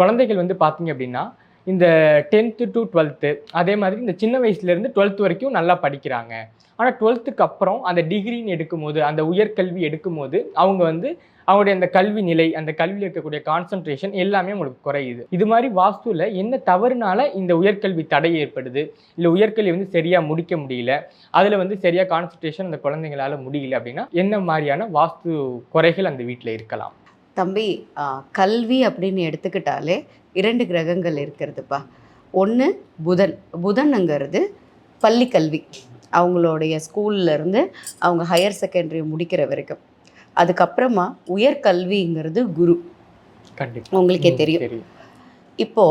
குழந்தைகள் வந்து பார்த்தீங்க அப்படின்னா இந்த டென்த்து டு டுவெல்த்து அதே மாதிரி இந்த சின்ன வயசுலேருந்து டுவெல்த் வரைக்கும் நல்லா படிக்கிறாங்க. ஆனால் டுவெல்த்துக்கு அப்புறம் அந்த டிகிரின்னு எடுக்கும்போது அந்த உயர்கல்வி எடுக்கும்போது அவங்க வந்து அவங்களுடைய அந்த கல்வி நிலை அந்த கல்வியில் இருக்கக்கூடிய கான்சன்ட்ரேஷன் எல்லாமே உங்களுக்கு குறையுது. இது மாதிரி வாஸ்துவில் என்ன தவறுனால இந்த உயர்கல்வி தடை ஏற்படுது? இல்லை உயர்கல்வி வந்து சரியாக முடிக்க முடியல? அதில் வந்து சரியாக கான்சன்ட்ரேஷன் அந்த குழந்தைங்களால் முடியல அப்படின்னா என்ன மாதிரியான வாஸ்து குறைகள் அந்த வீட்டில் இருக்கலாம்? தம்பி கல்வி அப்படின்னு எடுத்துக்கிட்டாலே இரண்டு கிரகங்கள் இருக்கிறதுப்பா. ஒன்று புதன். புதனுங்கிறது பள்ளி கல்வி. அவங்களுடைய ஸ்கூல்ல இருந்து அவங்க ஹையர் செகண்டரி முடிக்கிற வரைக்கும். அதுக்கப்புறமா உயர்கல்விங்கிறது குரு. உங்களுக்கே தெரியும். தெரியும். இப்போ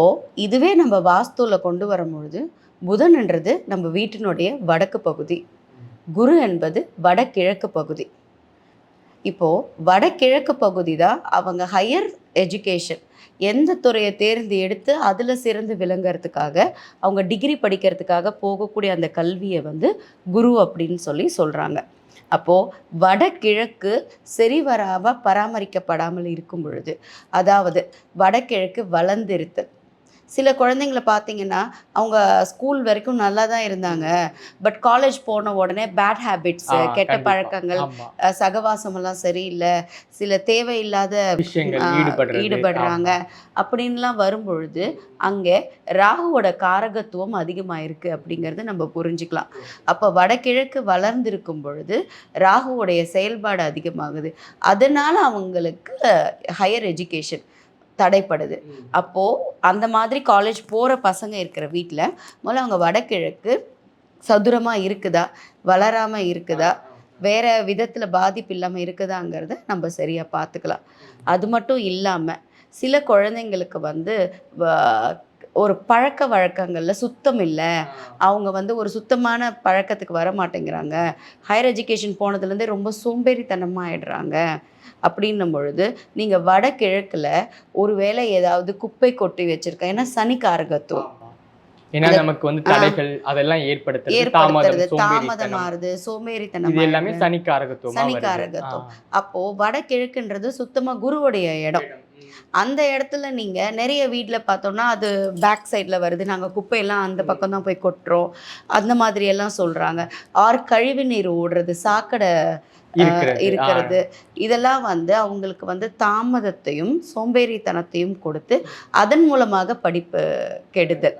இதுவே நம்ம வாஸ்துல கொண்டு வரும்பொழுது புதன்ன்றது நம்ம வீட்டினுடைய வடக்கு பகுதி. குரு என்பது வடகிழக்கு பகுதி. இப்போ வடகிழக்கு பகுதி தான் அவங்க ஹையர் எஜுகேஷன் எந்த துறையை தேர்ந்து எடுத்து அதில் சிறந்து விளங்குறதுக்காக அவங்க டிகிரி படிக்கிறதுக்காக போகக்கூடிய அந்த கல்வியை வந்து குரு அப்படின்னு சொல்லி சொல்கிறாங்க அப்போது வடகிழக்கு சரிவராக பராமரிக்கப்படாமல் இருக்கும் பொழுது அதாவது வடகிழக்கு வளர்ந்திருத்தல். சில குழந்தைங்கள பார்த்தீங்கன்னா அவங்க ஸ்கூல் வரைக்கும் நல்லா தான் இருந்தாங்க. பட் காலேஜ் போன உடனே பேட் ஹேபிட்ஸ் கெட்ட. பழக்கங்கள் ஆமா. அஹ், சகவாசமெல்லாம் சரியில்லை சில தேவையில்லாத ஈடுபடுறாங்க. அப்படின்லாம் வரும்பொழுது அங்கே ராகுவோட காரகத்துவம் அதிகமாயிருக்கு அப்படிங்கிறது நம்ம புரிஞ்சுக்கலாம். அப்போ வடகிழக்கு வளர்ந்திருக்கும் பொழுது ராகுவோடைய செயல்பாடு அதிகமாகுது. அதனால அவங்களுக்கு ஹையர் எஜுகேஷன் தடைப்படுது. அப்போது அந்த மாதிரி காலேஜ் போகிற பசங்க இருக்கிற வீட்டில் முதல்ல அவங்க வடகிழக்கு சதுரமாக இருக்குதா? வளராமல் இருக்குதா? வேற விதத்தில் பாதிப்பு இல்லாமல் இருக்குதாங்கிறத நம்ம சரியாக பார்த்துக்கலாம் அது மட்டும் இல்லாமல் சில குழந்தைங்களுக்கு வந்து ஒரு பழக்க வழக்கங்களில் சுத்தம் இல்லை. அவங்க வந்து ஒரு சுத்தமான பழக்கத்துக்கு வர மாட்டேங்கிறாங்க. ஹையர் எஜுகேஷன் போனதுலேருந்தே ரொம்ப சோம்பேறித்தனமாக ஆயிடுறாங்க. அப்படின்னும் பொழுது நீங்கள் வடகிழக்கில் ஒருவேளை ஏதாவது குப்பை கொட்டி வச்சிருக்கேன் ஏன்னா சனி காரகத்துவம். ஏன்னா நமக்கு வந்து தடைகள் அதெல்லாம் ஏற்படுத்துறது ஏற்படுத்துறது தாமதம் சோம்பேறித்தனம். இது எல்லாமே ஆயிடுது. சனி காரகத்துவமா சனி வருது. காரகத்துவம். ஆ. அப்போ வடகிழக்குன்றது சுத்தமா குருவுடைய இடம். அந்த இடத்துல நீங்க நிறைய வீட்ல பார்த்தோம்னா அது பேக் சைடுல வருது. நாங்க குப்பையெல்லாம் அந்த பக்கம் தான் போய் கொட்டுறோம். அந்த மாதிரி எல்லாம் சொல்றாங்க. ஆர் கழிவு நீர் ஓடுறது சாக்கடை இருக்கிறது. இருக்கிறது. இதெல்லாம் வந்து அவங்களுக்கு வந்து தாமதத்தையும் சோம்பேறித்தனத்தையும் கொடுத்து அதன் மூலமாக படிப்பு கெடுதல்.